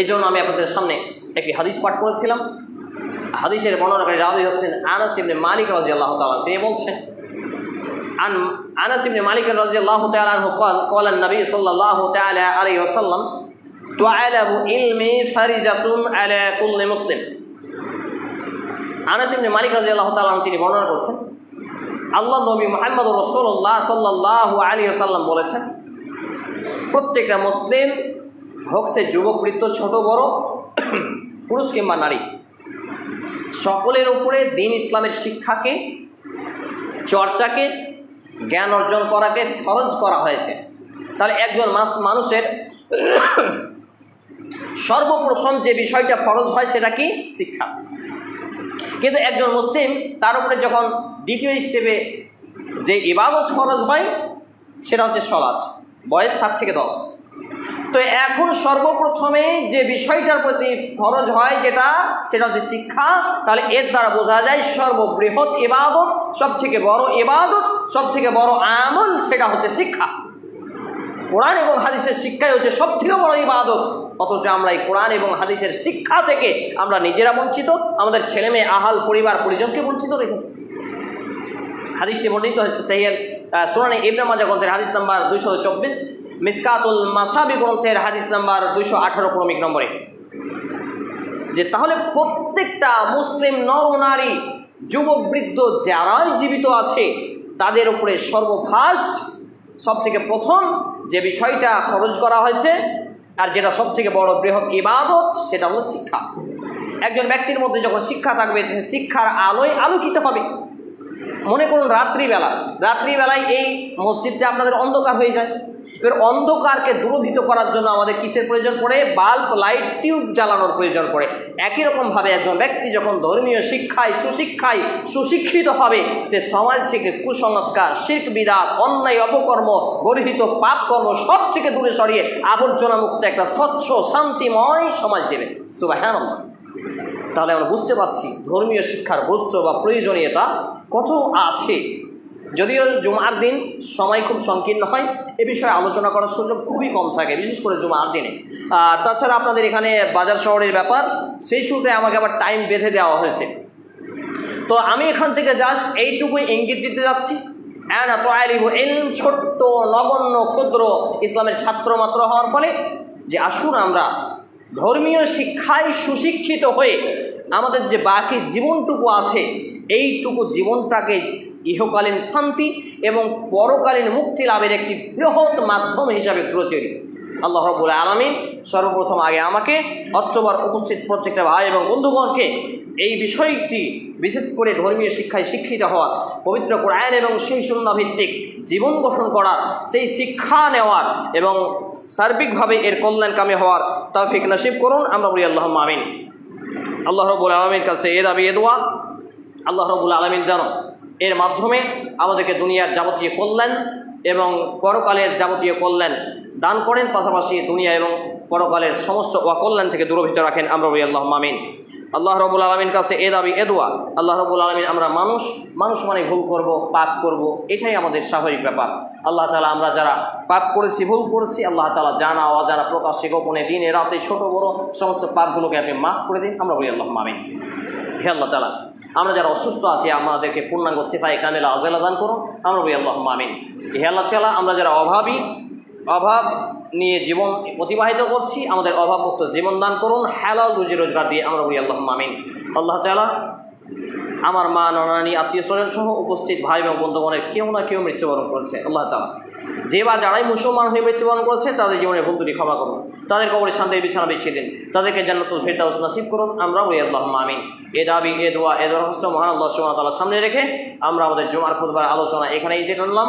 এই জন্য আমি আপনাদের সামনে একটি হাদিস পাঠ করেছিলাম। হাদিসের বর্ণনাকারী রাজি হচ্ছেন আনাস ইবনে মালিক রাজি আল্লাহ তালা তিনি বলছেন, আন, আনাস ইবনে মালিক রাজি আল্লাহ তালু কল কল নবী সাল্লাহ তালা আলী ওসাল্লাম তোয়ালাবু ইলমি ফারিজাতুন আলা কুল্লি মুসলিম। আনাস ইবনে মালিক রাজি আল্লাহ তালা তিনি বর্ণনা করছেন, আল্লাহ নবী মোহাম্মদ রসুল্লাহ সাল্লাহ আলী ওসাল্লাম বলেছেন প্রত্যেকটা মুসলিম হোক সে যুবক বৃত্ত ছোট, বড়, পুরুষ কিংবা নারী, সকলের উপরে দিন ইসলামের শিক্ষাকে, চর্চাকে, জ্ঞান অর্জন করাকে ফরজ করা হয়েছে। তাহলে একজন মানুষের সর্বপ্রথম যে বিষয়টা ফরজ হয় সেটা কি? শিক্ষা। কিন্তু একজন মুসলিম তার উপরে যখন দ্বিতীয় স্টেপে যে ইবাদত ফরজ হয়, সেটা হচ্ছে সলাৎ। বয়স সাত থেকে দশ। তো এখন সর্বপ্রথমে যে বিষয়টার প্রতি ফরজ হয় যেটা, সেটা হচ্ছে শিক্ষা। তাহলে এর দ্বারা বোঝা যায় সর্ববৃহৎ ইবাদত সব থেকে বড় ইবাদত সব থেকে বড় আমল সেটা হচ্ছে শিক্ষা। কোরআন এবং হাদিসের শিক্ষাই হচ্ছে সব থেকে বড় ইবাদত। অথচ আমরা এই কোরআন এবং হাদিসের শিক্ষা থেকে আমরা নিজেরা বঞ্চিত, আমাদের ছেলে মেয়ে আহাল পরিবার পরিজনকে বঞ্চিত রেখেছি। হাদিসটি বর্ণিত হচ্ছে সেইয়ের সোনানি ইবনে মাজা গ্রন্থের হাদিস নাম্বার দুইশো চব্বিশ, মিসকাতুল মাসাবি গ্রন্থের হাদিস নাম্বার দুইশো আঠারো ক্রমিক নম্বরে। যে তাহলে প্রত্যেকটা মুসলিম নর নারী, যুবক, বৃদ্ধ যারাই জীবিত আছে, তাদের উপরে সর্বফাস্ট সব থেকে প্রথম যে বিষয়টা খরচ করা হয়েছে, আর যেটা সব থেকে বড় বৃহৎ ইবাদত, সেটা হলো শিক্ষা। একজন ব্যক্তির মধ্যে যখন শিক্ষা থাকবে শিক্ষার আলোয় আলোকিত হবে। মনে করুন রাত্রিবেলা, রাত্রিবেলায় এই মসজিদটা আপনাদের অন্ধকার হয়ে যায়। এবার অন্ধকারকে দূরভীত করার জন্য আমাদের কিসের প্রয়োজন পড়ে? বাল্ব, লাইট, টিউব জ্বালানোর প্রয়োজন পড়ে। একই রকমভাবে একজন ব্যক্তি যখন ধর্মীয় শিক্ষায়, সুশিক্ষায় সুশিক্ষিত হবে, সে সমাজ থেকে কুসংস্কার শিখ বিদাত অন্যায়, অপকর্ম, গর্হিত পাপকর্ম সব থেকে দূরে সরিয়ে আবর্জনামুক্ত একটা স্বচ্ছ, শান্তিময় সমাজ দেবে। সুবাহ তাহলে আমরা বুঝতে পারছি ধর্মীয় শিক্ষার গুরুত্ব বা প্রয়োজনীয়তা কত আছে। যদিও জুমার দিন সময় খুব সংকীর্ণ হয়, এ বিষয়ে আলোচনা করার সুযোগ খুবই কম থাকে, বিশেষ করে জুমার দিনে। আর তাছাড়া আপনাদের এখানে বাজার শহরের ব্যাপার, সেই সূত্রে আমাকে আবার টাইম বেঁধে দেওয়া হয়েছে। তো আমি এখান থেকে জাস্ট এইটুকুই ইঙ্গিত দিতে যাচ্ছি। ছোট্ট, নগণ্য, ক্ষুদ্র ইসলামের ছাত্র মাত্র হওয়ার ফলে যে আসুন আমরা ধর্মীয় শিক্ষায় সুশিক্ষিত হয়ে আমাদের যে বাকি জীবনটুকু আছে, এইটুকু জীবনটাকে ইহকালীন শান্তি এবং পরকালীন মুক্তি লাভের একটি বৃহৎ মাধ্যম হিসাবে তৈরি আল্লাহ রবুল আলমিন সর্বপ্রথম আগে আমাকে অক্টোবর উপস্থিত প্রত্যেকটা ভাই এবং বন্ধুগণকে এই বিষয়টি বিশেষ করে ধর্মীয় শিক্ষায় শিক্ষিত হওয়া, পবিত্র কোরআন এবং সেই শূন্য ভিত্তিক জীবন গঠন করার, সেই শিক্ষা নেওয়ার এবং সার্বিকভাবে এর কল্যাণকামী হওয়ার তৌফিক নসিব করুন। আমরা বলি আল্লাহ আমিন। আল্লাহ রবুল আলমীর কাছে এ দাবি, এ আল্লাহ রবুল আলমিন যেন এর মাধ্যমে আমাদেরকে দুনিয়ার যাবতীয় কল্যাণ এবং পরকালের যাবতীয় কল্যাণ দান করেন। পাশাপাশি দুনিয়া এবং পরকালের সমস্ত অকল্যাণ থেকে দূরভীত রাখেন। আমরা আল্লাহ মামিন আল্লাহ রবুল আলমীর কাছে এ দাবি, এ দোয়া, আল্লাহ রবুল আলমিন আমরা মানুষ মানুষ মানে ভুল করব, পাপ করব, এটাই আমাদের স্বাভাবিক ব্যাপার। আল্লাহ তালা আমরা যারা পাপ করেছি, ভুল করেছি, আল্লাহ তালা জানা, অজানা, প্রকাশ্যে, গোপনে, দিনে, রাতে, ছোট, বড়, সমস্ত পাপগুলোকে আপনি মাফ করে দিন, আমরা বলি আল্লাহ মামিন হে আল্লাহ তালা আমরা যারা অসুস্থ আছি, আমাদেরকে পূর্ণাঙ্গ সিফাই কামেলা আজেলা দান করুন, আমরা বলি আল্লাহ মামিন হে আল্লাহ তালা আমরা যারা অভাবী অভাব নিয়ে জীবন অতিবাহিত করছি, আমাদের অভাবমুক্ত জীবন দান করুন, হালাল রুজি রোজগার দিয়ে আমরা বলি আল্লাহ মামিন আল্লাহ তালা আমার মা, নানানি, আত্মীয় স্বজন সহ উপস্থিত ভাই এবং বন্ধুগণের কেউ না কেউ মৃত্যুবরণ করেছে, আল্লাহ তালা যে বা যারাই মুসলমান হয়ে মৃত্যুবরণ করেছে, তাদের জীবনের ভুল দুটি ক্ষমা করুন, তাদের কবরে শান্তির বিছানা বিছিয়ে দিন, তাদেরকে জান্নাতুল ফেরদাউস নসিব করুন, আমরা ওই আল্লাহ মামিন এ দাবি, এ দোয়া, এ দরখাস্ত মহান আল্লাহ ওয়া সামনে রেখে আমরা আমাদের জুমার খুতবার আলোচনা এখানেই দিয়ে টানলাম